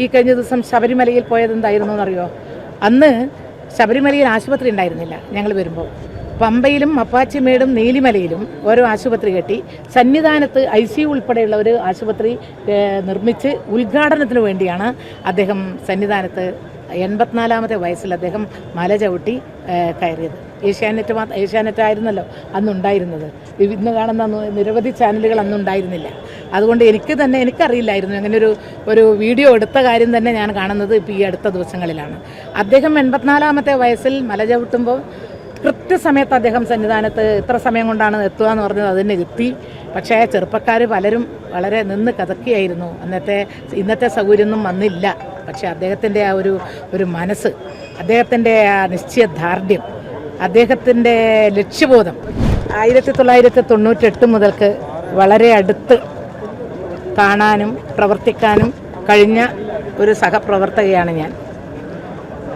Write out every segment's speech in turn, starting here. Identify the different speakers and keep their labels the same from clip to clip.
Speaker 1: ഈ കഴിഞ്ഞ ദിവസം ശബരിമലയിൽ പോയത് എന്തായിരുന്നു എന്നറിയോ? അന്ന് ശബരിമലയിൽ ആശുപത്രി ഉണ്ടായിരുന്നില്ല ഞങ്ങൾ വരുമ്പോൾ. പമ്പയിലും അപ്പാച്ചിമേടും നീലിമലയിലും ഓരോ ആശുപത്രി കെട്ടി സന്നിധാനത്ത് ഐ സി ഉൾപ്പെടെയുള്ള ഒരു ആശുപത്രി നിർമ്മിച്ച് ഉദ്ഘാടനത്തിന് വേണ്ടിയാണ് അദ്ദേഹം സന്നിധാനത്ത് എൺപത്തിനാലാമത്തെ വയസ്സിൽ അദ്ദേഹം മല ചവിട്ടി കയറിയത്. ഏഷ്യാനെറ്റ് മാത്രം ഏഷ്യാനെറ്റ് ആയിരുന്നല്ലോ അന്നുണ്ടായിരുന്നത് ഇന്ന് കാണുന്ന നിരവധി ചാനലുകൾ അന്നുണ്ടായിരുന്നില്ല. അതുകൊണ്ട് എനിക്ക് തന്നെ എനിക്കറിയില്ലായിരുന്നു. അങ്ങനെ ഒരു ഒരു വീഡിയോ എടുത്ത കാര്യം തന്നെ ഞാൻ കാണുന്നത് ഇപ്പോൾ ഈ അടുത്ത ദിവസങ്ങളിലാണ്. അദ്ദേഹം എൺപത്തിനാലാമത്തെ വയസ്സിൽ മല ചവിട്ടുമ്പോൾ കൃത്യസമയത്ത് അദ്ദേഹം സന്നിധാനത്ത് എത്ര സമയം കൊണ്ടാണ് എത്തുക എന്ന് പറഞ്ഞത് അതിന് എത്തി പക്ഷേ ചെറുപ്പക്കാർ പലരും വളരെ നിന്ന് കതക്കിയായിരുന്നു. അന്നത്തെ ഇന്നത്തെ സൗകര്യമൊന്നും വന്നില്ല. പക്ഷേ അദ്ദേഹത്തിന്റെ ആ ഒരു ഒരു മനസ്സ് അദ്ദേഹത്തിന്റെ ആ നിശ്ചയദാർഢ്യം അദ്ദേഹത്തിന്റെ ലക്ഷ്യബോധം ആയിരത്തി തൊള്ളായിരത്തി തൊണ്ണൂറ്റെട്ട് മുതൽക്ക് വളരെ അടുത്ത് കാണാനും പ്രവർത്തിക്കാനും കഴിഞ്ഞ ഒരു സഹപ്രവർത്തകയാണ് ഞാൻ.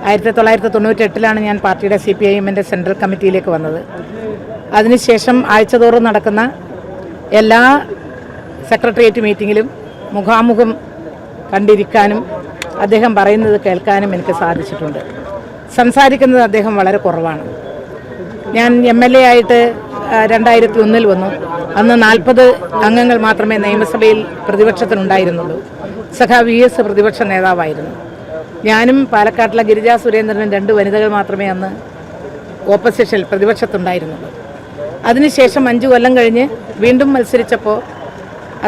Speaker 1: ആയിരത്തി തൊള്ളായിരത്തി തൊണ്ണൂറ്റെട്ടിലാണ് ഞാൻ പാർട്ടിയുടെ സി പി ഐ എമ്മിന്റെ സെൻട്രൽ കമ്മിറ്റിയിലേക്ക് വന്നത്. അതിനുശേഷം ആഴ്ചതോറും നടക്കുന്ന എല്ലാ സെക്രട്ടേറിയറ്റ് മീറ്റിങ്ങിലും മുഖാമുഖം കണ്ടിരിക്കാനും അദ്ദേഹം പറയുന്നത് കേൾക്കാനും എനിക്ക് സാധിച്ചിട്ടുണ്ട്. സംസാരിക്കുന്നത് അദ്ദേഹം വളരെ കുറവാണ്. ഞാൻ എം എൽ എ ആയിട്ട് രണ്ടായിരത്തി ഒന്നിൽ വന്നു. അന്ന് നാൽപ്പത് അംഗങ്ങൾ മാത്രമേ നിയമസഭയിൽ പ്രതിപക്ഷത്തിനുണ്ടായിരുന്നുള്ളൂ. സഖാ വി എസ് പ്രതിപക്ഷ നേതാവായിരുന്നു. ഞാനും പാലക്കാട്ടിലെ ഗിരിജാ സുരേന്ദ്രനും രണ്ട് വനിതകൾ മാത്രമേ അന്ന് ഓപ്പോസിഷനിൽ പ്രതിപക്ഷത്തുണ്ടായിരുന്നുള്ളൂ. അതിനുശേഷം അഞ്ച് കൊല്ലം കഴിഞ്ഞ് വീണ്ടും മത്സരിച്ചപ്പോൾ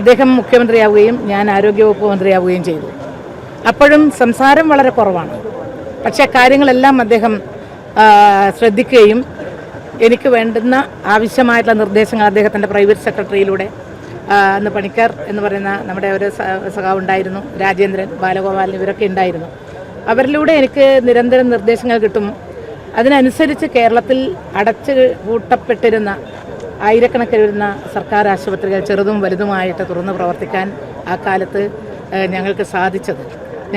Speaker 1: അദ്ദേഹം മുഖ്യമന്ത്രിയാവുകയും ഞാൻ ആരോഗ്യവകുപ്പ് മന്ത്രിയാവുകയും ചെയ്തു. അപ്പോഴും സംസാരം വളരെ കുറവാണ്. പക്ഷേ കാര്യങ്ങളെല്ലാം അദ്ദേഹം ശ്രദ്ധിക്കുകയും എനിക്ക് വേണ്ടുന്ന ആവശ്യമായിട്ടുള്ള നിർദ്ദേശങ്ങൾ അദ്ദേഹത്തിന്റെ പ്രൈവറ്റ് സെക്രട്ടറിയിലൂടെ അന്ന് പണിക്കർ എന്ന് പറയുന്ന നമ്മുടെ ഒരു സഖാവ് ഉണ്ടായിരുന്നു രാജേന്ദ്രൻ ബാലഗോപാലൻ ഇവരൊക്കെ ഉണ്ടായിരുന്നു. അവരിലൂടെ എനിക്ക് നിരന്തരം നിർദ്ദേശങ്ങൾ കിട്ടും. അതിനനുസരിച്ച് കേരളത്തിൽ അടച്ച് കൂട്ടപ്പെട്ടിരുന്ന ആയിരക്കണക്കിന് വരുന്ന സർക്കാർ ആശുപത്രികൾ ചെറുതും വലുതുമായിട്ട് തുറന്ന് പ്രവർത്തിക്കാൻ ആ കാലത്ത് ഞങ്ങൾക്ക് സാധിച്ചത്.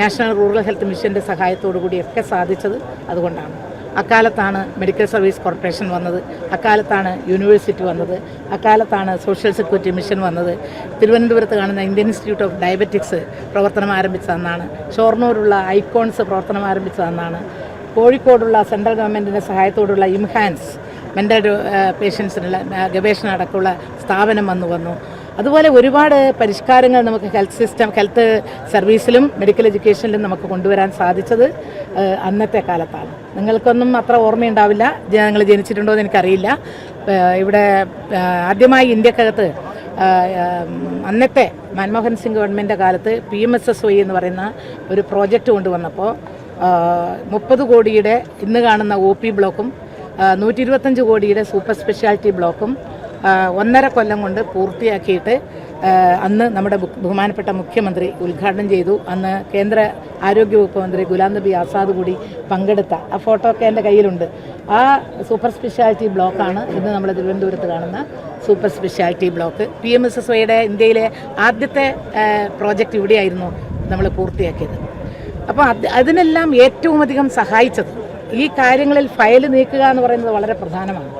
Speaker 1: നാഷണൽ റൂറൽ ഹെൽത്ത് മിഷന്റെ സഹായത്തോടു കൂടിയൊക്കെ സാധിച്ചത് അതുകൊണ്ടാണ്. അക്കാലത്താണ് മെഡിക്കൽ സർവീസ് കോർപ്പറേഷൻ വന്നത്. അക്കാലത്താണ് യൂണിവേഴ്സിറ്റി വന്നത്. അക്കാലത്താണ് സോഷ്യൽ സെക്യൂരിറ്റി മിഷൻ വന്നത്. തിരുവനന്തപുരത്ത് കാണുന്ന ഇന്ത്യൻ ഇൻസ്റ്റിറ്റ്യൂട്ട് ഓഫ് ഡയബറ്റിക്സ് പ്രവർത്തനം ആരംഭിച്ചതെന്നാണ് ഷോർണൂരുള്ള ഐക്കോൺസ് പ്രവർത്തനം ആരംഭിച്ചതെന്നാണ് കോഴിക്കോടുള്ള സെൻട്രൽ ഗവൺമെന്റിന്റെ സഹായത്തോടുള്ള ഇംഹാൻസ് മെന്റൽ പേഷ്യൻസിനുള്ള ഗവേഷണ അടക്കമുള്ള സ്ഥാപനം വന്നു വന്നു. അതുപോലെ ഒരുപാട് പരിഷ്കാരങ്ങൾ നമുക്ക് ഹെൽത്ത് സിസ്റ്റം ഹെൽത്ത് സർവീസിലും മെഡിക്കൽ എഡ്യൂക്കേഷനിലും നമുക്ക് കൊണ്ടുവരാൻ സാധിച്ചത് അന്നത്തെ കാലത്താണ്. നിങ്ങൾക്കൊന്നും അത്ര ഓർമ്മയുണ്ടാവില്ല. ഞങ്ങൾ ജനിച്ചിട്ടുണ്ടോ എന്ന് എനിക്കറിയില്ല. ഇവിടെ ആദ്യമായി ഇന്ത്യക്കകത്ത് അന്നത്തെ മൻമോഹൻ സിംഗ് ഗവൺമെന്റ് കാലത്ത് P M S S Y എന്ന് പറയുന്ന ഒരു പ്രോജക്റ്റ് കൊണ്ടുവന്നപ്പോൾ മുപ്പത് കോടിയുടെ ഇന്ന് കാണുന്ന ഒ പി ബ്ലോക്കും നൂറ്റി ഇരുപത്തഞ്ച് കോടിയുടെ സൂപ്പർ സ്പെഷ്യാലിറ്റി ബ്ലോക്കും ഒന്നര കൊല്ലം കൊണ്ട് പൂർത്തിയാക്കിയിട്ട് അന്ന് നമ്മുടെ ബഹുമാനപ്പെട്ട മുഖ്യമന്ത്രി ഉദ്ഘാടനം ചെയ്തു. അന്ന് കേന്ദ്ര ആരോഗ്യവകുപ്പ് മന്ത്രി ഗുലാം നബി ആസാദ് കൂടി പങ്കെടുത്ത ആ ഫോട്ടോ ഒക്കെ എന്റെ കയ്യിലുണ്ട്. ആ സൂപ്പർ സ്പെഷ്യാലിറ്റി ബ്ലോക്കാണ് ഇന്ന് നമ്മൾ തിരുവനന്തപുരത്ത് കാണുന്ന super speciality block P M S S വൈയുടെ ഇന്ത്യയിലെ ആദ്യത്തെ പ്രോജക്റ്റ് ഇവിടെയായിരുന്നു നമ്മൾ പൂർത്തിയാക്കിയത്. അപ്പോൾ അത് അതിനെല്ലാം ഏറ്റവും അധികം സഹായിച്ചത് ഈ കാര്യങ്ങളിൽ ഫയൽ നീക്കുക എന്ന് പറയുന്നത് വളരെ പ്രധാനമാണ്.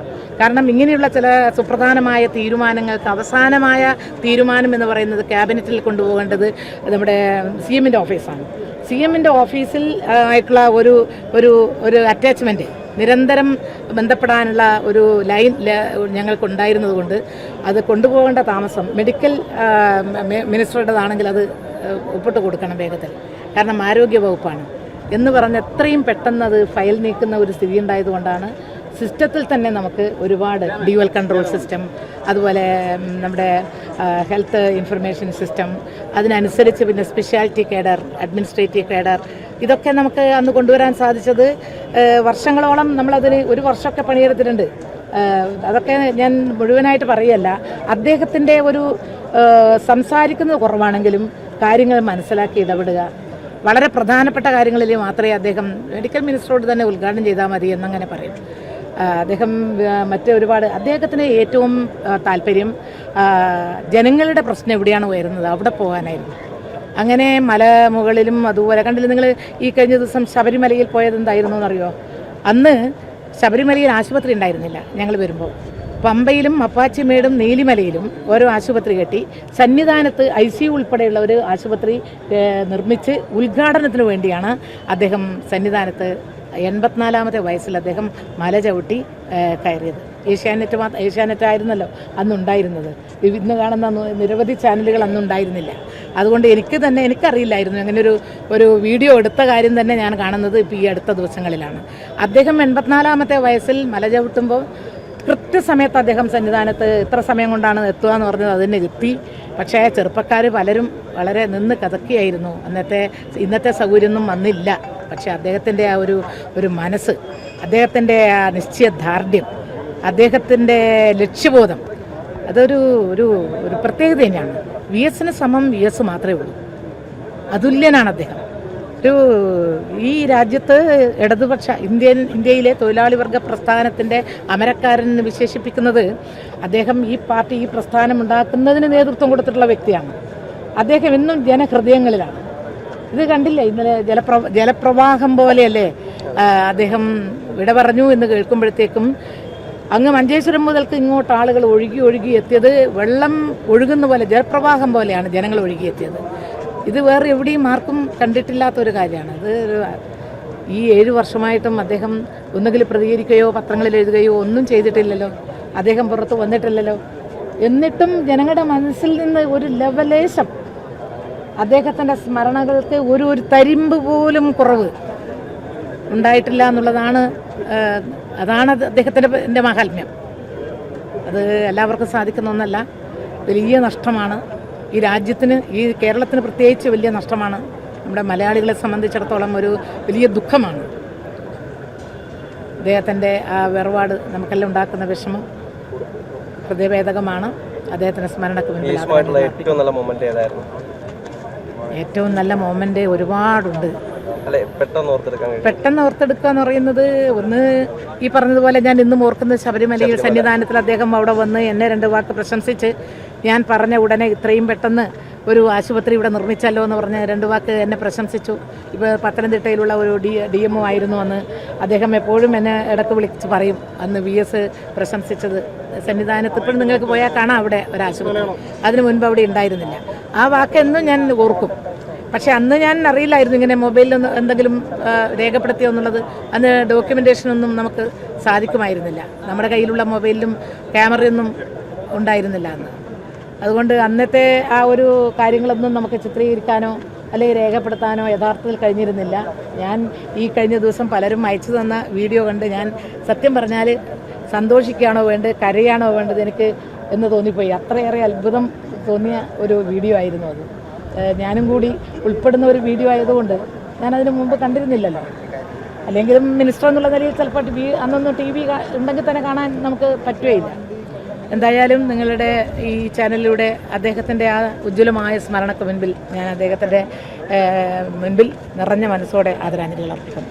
Speaker 1: കാരണം ഇങ്ങനെയുള്ള ചില സുപ്രധാനമായ തീരുമാനങ്ങൾക്ക് അവസാനമായ തീരുമാനം എന്ന് പറയുന്നത് ക്യാബിനറ്റിൽ കൊണ്ടുപോകേണ്ടത് നമ്മുടെ സി എമ്മിന്റെ ഓഫീസാണ്. സി എമ്മിന്റെ ഓഫീസിൽ ആയിട്ടുള്ള ഒരു ഒരു ഒരു അറ്റാച്ച്മെന്റ് നിരന്തരം ബന്ധപ്പെടാനുള്ള ഒരു ലൈൻ ഞങ്ങൾക്കുണ്ടായിരുന്നതുകൊണ്ട് ഞങ്ങൾക്കുണ്ടായിരുന്നത് കൊണ്ട് അത് കൊണ്ടുപോകേണ്ട താമസം മെഡിക്കൽ മിനിസ്റ്ററുടേതാണെങ്കിൽ അത് ഒപ്പിട്ട് കൊടുക്കണം വേഗത്തിൽ. കാരണം ആരോഗ്യ വകുപ്പാണ് എന്ന് പറഞ്ഞ് എത്രയും പെട്ടെന്ന് അത് ഫയൽ നീക്കുന്ന ഒരു സ്ഥിതി ഉണ്ടായതുകൊണ്ടാണ് സിസ്റ്റത്തിൽ തന്നെ നമുക്ക് ഒരുപാട് ഡ്യുവൽ കൺട്രോൾ സിസ്റ്റം അതുപോലെ നമ്മുടെ ഹെൽത്ത് ഇൻഫർമേഷൻ സിസ്റ്റം അതിനനുസരിച്ച് പിന്നെ സ്പെഷ്യാലിറ്റി കേഡർ അഡ്മിനിസ്ട്രേറ്റീവ് കേഡർ ഇതൊക്കെ നമുക്ക് അന്ന് കൊണ്ടുവരാൻ സാധിച്ചത് വർഷങ്ങളോളം നമ്മളതിന് ഒരു വർഷമൊക്കെ പണിയെടുത്തിട്ടുണ്ട്. അതൊക്കെ ഞാൻ മുഴുവനായിട്ട് പറയല്ല അദ്ദേഹത്തിന്റെ ഒരു സംസാരിക്കുന്നത് കുറവാണെങ്കിലും കാര്യങ്ങൾ മനസ്സിലാക്കി ഇടപെടുക. വളരെ പ്രധാനപ്പെട്ട കാര്യങ്ങളിൽ മാത്രമേ അദ്ദേഹം മെഡിക്കൽ മിനിസ്റ്ററോട് തന്നെ ഉദ്ഘാടനം ചെയ്താൽ മതി എന്നങ്ങനെ പറയും. അദ്ദേഹം മറ്റ് ഒരുപാട് അദ്ദേഹത്തിന് ഏറ്റവും താല്പര്യം ജനങ്ങളുടെ പ്രശ്നം എവിടെയാണ് ഉയരുന്നത്? അവിടെ പോകാനായിരുന്നു. അങ്ങനെ മല മുകളിലും അതുപോലെ കണ്ടില്ല നിങ്ങൾ ഈ കഴിഞ്ഞ ദിവസം ശബരിമലയിൽ പോയത് എന്തായിരുന്നു എന്നറിയോ? അന്ന് ശബരിമലയിൽ ആശുപത്രി ഉണ്ടായിരുന്നില്ല ഞങ്ങൾ വരുമ്പോൾ പമ്പയിലും അപ്പാച്ചിമേടും നീലിമലയിലും ഓരോ ആശുപത്രി കെട്ടി സന്നിധാനത്ത് ഐ സി ഉൾപ്പെടെയുള്ള ഒരു ആശുപത്രി നിർമ്മിച്ച് ഉദ്ഘാടനത്തിന് വേണ്ടിയാണ് അദ്ദേഹം സന്നിധാനത്ത് എൺപത്തിനാലാമത്തെ വയസ്സിൽ അദ്ദേഹം മല ചവിട്ടി കയറിയത്. ഏഷ്യാനെറ്റ് മാത്രം ഏഷ്യാനെറ്റ് ആയിരുന്നല്ലോ അന്നുണ്ടായിരുന്നത് ഇന്ന് കാണുന്ന നിരവധി ചാനലുകൾ അന്നുണ്ടായിരുന്നില്ല. അതുകൊണ്ട് എനിക്ക് തന്നെ എനിക്കറിയില്ലായിരുന്നു. അങ്ങനെ ഒരു ഒരു വീഡിയോ എടുത്ത കാര്യം തന്നെ ഞാൻ കാണുന്നത് ഇപ്പോൾ ഈ അടുത്ത ദിവസങ്ങളിലാണ്. അദ്ദേഹം എൺപത്തിനാലാമത്തെ വയസ്സിൽ മല ചവിട്ടുമ്പോൾ കൃത്യസമയത്ത് അദ്ദേഹം സന്നിധാനത്ത് ഇത്ര സമയം കൊണ്ടാണ് എത്തുക എന്ന് പറഞ്ഞത് അതിന് എത്തി പക്ഷേ ചെറുപ്പക്കാർ പലരും വളരെ നിന്ന് കതക്കിയായിരുന്നു. അന്നത്തെ ഇന്നത്തെ സൗകര്യമൊന്നും വന്നില്ല. പക്ഷേ അദ്ദേഹത്തിന്റെ ആ ഒരു ഒരു മനസ്സ് അദ്ദേഹത്തിന്റെ ആ നിശ്ചയദാർഢ്യം അദ്ദേഹത്തിന്റെ ലക്ഷ്യബോധം അതൊരു ഒരു ഒരു പ്രത്യേകത തന്നെയാണ്. വി എസിന് സമം വി എസ് മാത്രമേ ഉള്ളൂ. അതുല്യനാണ് അദ്ദേഹം. ഒരു ഈ രാജ്യത്ത് ഇടതുപക്ഷ ഇന്ത്യൻ ഇന്ത്യയിലെ തൊഴിലാളി വർഗ പ്രസ്ഥാനത്തിന്റെ അമരക്കാരൻ വിശേഷിപ്പിക്കുന്നത് അദ്ദേഹം ഈ പാർട്ടി ഈ പ്രസ്ഥാനം ഉണ്ടാക്കുന്നതിന് നേതൃത്വം കൊടുത്തിട്ടുള്ള വ്യക്തിയാണ്. അദ്ദേഹം എന്നും ജനഹൃദയങ്ങളിലാണ്. ഇത് കണ്ടില്ലേ? ഇന്നലെ ജലപ്ര ജലപ്രവാഹം പോലെയല്ലേ അദ്ദേഹം വിട പറഞ്ഞു എന്ന് കേൾക്കുമ്പോഴത്തേക്കും അങ്ങ് മഞ്ചേശ്വരം മുതൽക്ക് ഇങ്ങോട്ട് ആളുകൾ ഒഴുകി ഒഴുകി എത്തിയത് വെള്ളം ഒഴുകുന്ന പോലെ ജലപ്രവാഹം പോലെയാണ് ജനങ്ങൾ ഒഴുകി എത്തിയത്. ഇത് വേറെ എവിടെയും ആർക്കും കണ്ടിട്ടില്ലാത്ത ഒരു കാര്യമാണ് ഇത് ഈ ഏഴ് വർഷമായിട്ടും അദ്ദേഹം ഒന്നുകിൽ പ്രതികരിക്കുകയോ പത്രങ്ങളിൽ എഴുതുകയോ ഒന്നും ചെയ്തിട്ടില്ലല്ലോ. അദ്ദേഹം പുറത്ത് വന്നിട്ടില്ലല്ലോ. എന്നിട്ടും ജനങ്ങളുടെ മനസ്സിൽ നിന്ന് ഒരു ലെവലേശം അദ്ദേഹത്തിന്റെ സ്മരണകൾക്ക് ഒരു ഒരു തരിമ്പ് പോലും കുറവ് ഉണ്ടായിട്ടില്ല എന്നുള്ളതാണ് അതാണ് അത് അദ്ദേഹത്തിന്റെ എന്റെ മഹാത്മ്യം. അത് എല്ലാവർക്കും സാധിക്കുന്ന ഒന്നല്ല. വലിയ നഷ്ടമാണ്. ഈ രാജ്യത്തിന് ഈ കേരളത്തിന് പ്രത്യേകിച്ച് വലിയ നഷ്ടമാണ്. നമ്മുടെ മലയാളികളെ സംബന്ധിച്ചിടത്തോളം ഒരു വലിയ ദുഃഖമാണ്. അദ്ദേഹത്തിന്റെ ആ വേർപാട് നമുക്കെല്ലാം ഉണ്ടാക്കുന്ന വിഷമം ഹൃദയഭേദകമാണ്. അദ്ദേഹത്തിന്റെ സ്മരണക്ക് മുന്നിൽ
Speaker 2: ഏറ്റവും നല്ല മൊമെന്റ്
Speaker 1: ഒരുപാടുണ്ട്.
Speaker 2: പെട്ടെന്ന്
Speaker 1: ഓർത്തെടുക്കുക എന്ന് പറയുന്നത് ഒന്ന് ഈ പറഞ്ഞതുപോലെ ഞാൻ ഇന്നും ഓർക്കുന്ന ശബരിമലയിൽ സന്നിധാനത്തിൽ അദ്ദേഹം അവിടെ വന്ന് എന്നെ രണ്ട് വാക്ക് പ്രശംസിച്ച് ഞാൻ പറഞ്ഞ ഉടനെ ഇത്രയും പെട്ടെന്ന് ഒരു ആശുപത്രി ഇവിടെ നിർമ്മിച്ചല്ലോ എന്ന് പറഞ്ഞ് രണ്ട് വാക്ക് എന്നെ പ്രശംസിച്ചു. ഇപ്പോൾ പത്തനംതിട്ടയിലുള്ള ഒരു ഡി ഡി എം ആയിരുന്നു അന്ന്. അദ്ദേഹം എപ്പോഴും എന്നെ ഇടയ്ക്ക് വിളിച്ച് പറയും. അന്ന് വി എസ് പ്രശംസിച്ചത്. സന്നിധാനത്ത് ഇപ്പോഴും നിങ്ങൾക്ക് പോയാൽ കാണാം അവിടെ ഒരു ആശുപത്രി. അതിനു മുൻപ് അവിടെ ഉണ്ടായിരുന്നില്ല. ആ വാക്കെന്നും ഞാൻ ഓർക്കും. പക്ഷെ അന്ന് ഞാൻ അറിയില്ലായിരുന്നു ഇങ്ങനെ മൊബൈലിൽ എന്തെങ്കിലും രേഖപ്പെടുത്തിയോ എന്നുള്ളത്. അന്ന് ഡോക്യുമെന്റേഷനൊന്നും നമുക്ക് സാധിക്കുമായിരുന്നില്ല. നമ്മുടെ കയ്യിലുള്ള മൊബൈലിലും ക്യാമറയൊന്നും ഉണ്ടായിരുന്നില്ല അന്ന്. അതുകൊണ്ട് അന്നത്തെ ആ ഒരു കാര്യങ്ങളൊന്നും നമുക്ക് ചിത്രീകരിക്കാനോ അല്ലെങ്കിൽ രേഖപ്പെടുത്താനോ യഥാർത്ഥത്തിൽ കഴിഞ്ഞിരുന്നില്ല. ഞാൻ ഈ കഴിഞ്ഞ ദിവസം പലരും അയച്ചു തന്ന വീഡിയോ കണ്ട് ഞാൻ സത്യം പറഞ്ഞാൽ സന്തോഷിക്കുകയാണോ വേണ്ടത് കരയാണോ വേണ്ടത് എനിക്ക് എന്ന് തോന്നിപ്പോയി. അത്രയേറെ അത്ഭുതം തോന്നിയ ഒരു വീഡിയോ ആയിരുന്നു അത്. ഞാനും കൂടി ഉൾപ്പെടുന്ന ഒരു വീഡിയോ ആയതുകൊണ്ട് ഞാനതിന് മുമ്പ് കണ്ടിരുന്നില്ലല്ലോ. അല്ലെങ്കിൽ മിനിസ്റ്റർ എന്നുള്ള നിലയിൽ ചിലപ്പോൾ ടി വി അന്നൊന്നും ടി വി ഉണ്ടെങ്കിൽ തന്നെ കാണാൻ നമുക്ക് പറ്റുകയില്ല. എന്തായാലും നിങ്ങളുടെ ഈ ചാനലിലൂടെ അദ്ദേഹത്തിന്റെ ആ ഉജ്ജ്വലമായ സ്മരണക്ക് മുൻപിൽ ഞാൻ അദ്ദേഹത്തിന്റെ മുൻപിൽ നിറഞ്ഞ മനസ്സോടെ ആദരാഞ്ജലികൾ അർപ്പിക്കുന്നു.